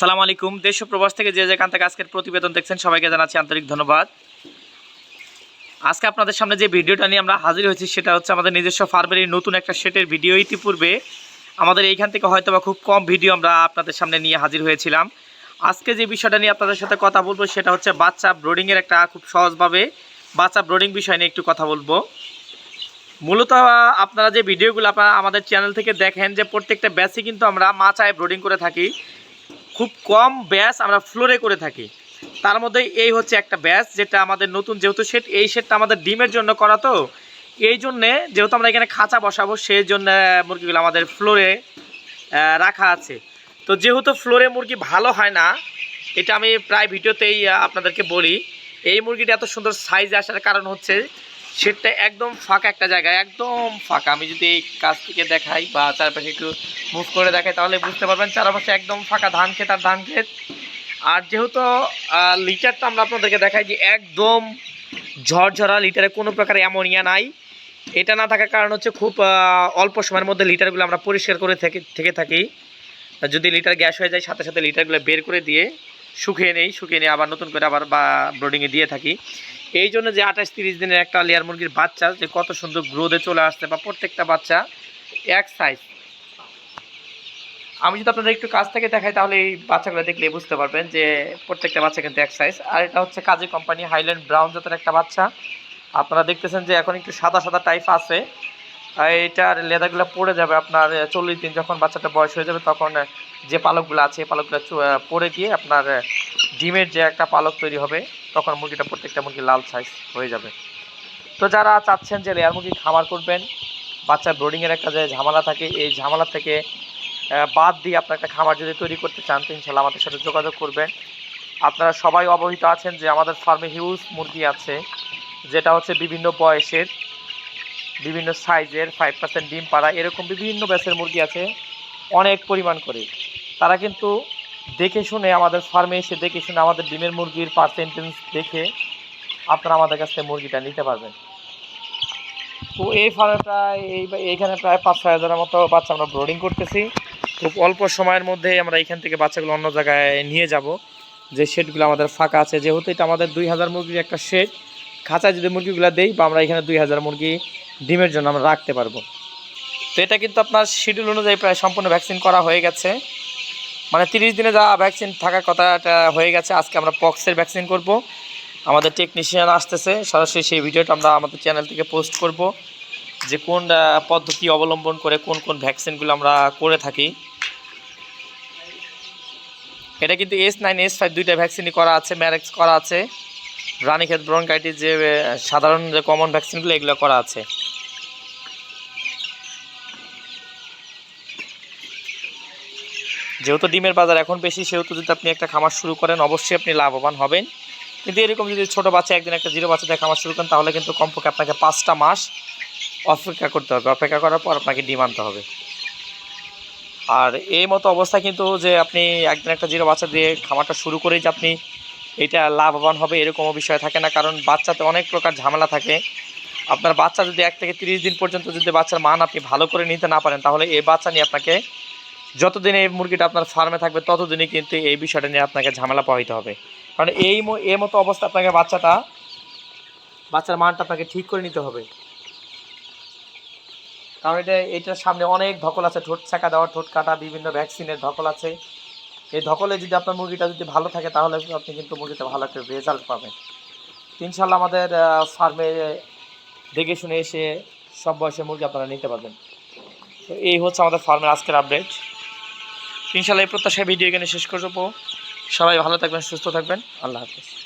সালাম আলাইকুম। দেশ প্রবাস থেকে যে যেখান থেকে আজকের প্রতিবেদন দেখছেন, সবাইকে জানাচ্ছি আন্তরিক ধন্যবাদ। আজকে আপনাদের সামনে যে ভিডিওটা নিয়ে আমরা হাজির হয়েছি, সেটা হচ্ছে আমাদের নিজস্ব ফার্মের নতুন একটা সেটের ভিডিও। ইতিপূর্বে আমাদের এইখান থেকে হয়তো বা খুব কম ভিডিও আমরা আপনাদের সামনে নিয়ে হাজির হয়েছিলাম। আজকে যে বিষয়টা নিয়ে আপনাদের সাথে কথা বলব, সেটা হচ্ছে বাচ্চা ব্রোডিংয়ের একটা খুব সহজভাবে বাচ্চা ব্রোডিং বিষয় নিয়ে একটু কথা বলব। মূলত আপনারা যে ভিডিওগুলো আপনারা আমাদের চ্যানেল থেকে দেখেন, যে প্রত্যেকটা ব্যাচই কিন্তু আমরা মাচায় ব্রোডিং করে থাকি। খুব কম ব্যাস আমরা ফ্লোরে করে থাকি। তার মধ্যে এই হচ্ছে একটা ব্যাস, যেটা আমাদের নতুন যেহেতু সেট এই সেটটা আমাদের ডিমের জন্য করা তো। এই জন্যে যেহেতু আমরা এখানে খাঁচা বসাবো, সেই জন্য মুরগিগুলো আমাদের ফ্লোরে রাখা আছে। তো যেহেতু ফ্লোরে মুরগি ভালো হয় না, এটা আমি প্রায় ভিডিওতেই আপনাদেরকে বলি। এই মুরগিটা এত সুন্দর সাইজ আসার কারণ হচ্ছে সেটটা একদম ফাঁকা একটা জায়গায় একদম ফাঁকা। আমি যদি এই কাছ থেকে দেখাই বা চারপাশে একটু মুভ করে দেখাই, তাহলে বুঝতে পারবেন চারপাশে একদম ফাঁকা ধান ক্ষেত আর ধান ক্ষেত। আর যেহেতু লিটারটা আমরা আপনাদেরকে দেখাই যে একদম ঝরঝরা লিটারে কোনো প্রকার অ্যামোনিয়া নাই। এটা না থাকার কারণ হচ্ছে খুব অল্প সময়ের মধ্যে লিটারগুলো আমরা পরিষ্কার করে থেকে থেকে থাকি। যদি লিটার গ্যাস হয়ে যায়, সাথে সাথে লিটারগুলো বের করে দিয়ে শুকিয়ে নেই, শুকিয়ে নিয়ে আবার নতুন করে আবার বা ব্রোডিংয়ে দিয়ে থাকি। এই জন্য যে আঠাশ তিরিশ দিনের একটা লেয়ার মুরগির বাচ্চা, যে কত সুন্দর গ্রোথে চলে আসছে, বা প্রত্যেকটা বাচ্চা এক সাইজ আমি যদি আপনাদের একটু কাছ থেকে দেখাই, তাহলে এই বাচ্চাগুলো দেখলে বুঝতে পারবেন যে প্রত্যেকটা বাচ্চা কিন্তু এক সাইজ আর এটা হচ্ছে কাজী কোম্পানি হাইল্যান্ড ব্রাউন জাতের একটা বাচ্চা। আপনারা দেখতেছেন যে এখন একটু সাদা সাদা টাইপ আছে। আর এটার লেদারগুলো পড়ে যাবে আপনার চল্লিশ দিন যখন বাচ্চাটা বয়স হয়ে যাবে, তখন যে পালকগুলো আছে পালকগুলো আহ, গিয়ে আপনার ডিমের যে একটা পালক তৈরি হবে তখন মুরগিটা প্রত্যেকটা মুরগি লাল সাইজ হয়ে যাবে। তো যারা চাচ্ছেন যে লেয়ার মুরগি খামার করবেন বাচ্চা ব্রোডিংয়ের একটা যে ঝামেলা থাকে এই ঝামেলা থেকে বাদ দিয়ে আপনার একটা খামার যদি তৈরি করতে চান তো ইনশাল্লাহ আমাদের সাথে যোগাযোগ করবেন। আপনারা সবাই অবহিত আছেন যে আমাদের ফার্মে হিউজ মুরগি আছে যেটা হচ্ছে বিভিন্ন বয়সের বিভিন্ন সাইজের ফাইভ পার্সেন্ট ডিম পাড়া এরকম বিভিন্ন ব্যাচের মুরগি আছে অনেক পরিমাণ করে। তারা কিন্তু দেখে শুনে আমাদের ফার্মে এসে দেখে শুনে আমাদের ডিমের মুরগির পার্সেন্টেজ দেখে আপনারা আমাদের কাছ থেকে মুরগিটা নিতে পারবেন। তো এই ফার্মে প্রায় এই এইখানে প্রায় পাঁচ ছয় হাজারের মতো বাচ্চা আমরা ব্রোডিং করতেছি। খুব অল্প সময়ের মধ্যে আমরা এখান থেকে বাচ্চাগুলো অন্য জায়গায় নিয়ে যাব। যে শেডগুলো আমাদের ফাঁকা আছে, যেহেতু এটা আমাদের দুই হাজার মুরগির একটা শেড খাঁচায় যদি মুরগিগুলো দেই বা আমরা এখানে দুই হাজার মুরগি ডিমের জন্য আমরা রাখতে পারব। তো এটা কিন্তু আপনার শিডিউল অনুযায়ী প্রায় সম্পূর্ণ ভ্যাকসিন করা হয়ে গেছে। মানে তিরিশ দিনে যা ভ্যাকসিন থাকার কথা এটা হয়ে গেছে, আজকে আমরা পক্সের ভ্যাকসিন করব। আমাদের টেকনিশিয়ান আসতেছে, সরাসরি সেই ভিডিওটা আমরা আমাদের চ্যানেল থেকে পোস্ট করব, যে কোন পদ্ধতি অবলম্বন করে কোন কোন ভ্যাকসিনগুলো আমরা করে থাকি। এটা কিন্তু এস নাইন, এস ফাইভ দুইটা ভ্যাকসিনই করা আছে ম্যারেক্স করা আছে রানীক্ষেত ব্রনকাইটিস যে সাধারণ যে কমন ভ্যাকসিনগুলো এগুলো করা আছে। যেহেতু ডিমের বাজার এখন বেশি, সেহেতু যদি আপনি একটা খামার শুরু করেন, অবশ্যই আপনি লাভবান হবেন। কিন্তু এরকম যদি ছোটো বাচ্চা, একদিন একটা জিরো বাচ্চা দিয়ে খামার শুরু করেন, তাহলে কিন্তু কমপক্ষে আপনাকে পাঁচটা মাস অপেক্ষা করতে হবে। অপেক্ষা করার পর আপনাকে ডিম আনতে হবে। আর এই মতো অবস্থা কিন্তু যে আপনি একদিন একটা জিরো বাচ্চা দিয়ে খামারটা শুরু করেই যে আপনি এটা লাভবান হবে, এরকমও বিষয় থাকে না। কারণ বাচ্চাতে অনেক প্রকার ঝামেলা থাকে। আপনার বাচ্চা যদি এক থেকে তিরিশ দিন পর্যন্ত যদি বাচ্চার মান আপনি ভালো করে নিতে না পারেন, তাহলে এই বাচ্চা নিয়ে আপনাকে যতদিন এই মুরগিটা আপনার ফার্মে থাকবে, ততদিনই কিন্তু এই বিষয়টা নিয়ে আপনাকে ঝামেলা পাইতে হবে। কারণ এই এই মতো অবস্থা আপনাকে বাচ্চাটা, বাচ্চার মানটা আপনাকে ঠিক করে নিতে হবে। কারণ এটা, এটার সামনে অনেক ধকল আছে, ঠোঁট ছাকা দেওয়া, ঠোঁট কাটা, বিভিন্ন ভ্যাকসিনের ধকল আছে। এই ধকলে যদি আপনার মুরগিটা যদি ভালো থাকে, তাহলে আপনি কিন্তু মুরগিতে ভালো একটা রেজাল্ট পাবেন। ইনশাল্লাহ আমাদের ফার্মে দেখে শুনে এসে সব বয়সের মুরগি আপনারা নিতে পারবেন। তো এই হচ্ছে আমাদের ফার্মের আজকের আপডেট ইনশাল্লাহ এই প্রত্যাশায় ভিডিও এখানে শেষ করব। সবাই ভালো থাকবেন সুস্থ থাকবেন। আল্লাহ হাফিজ।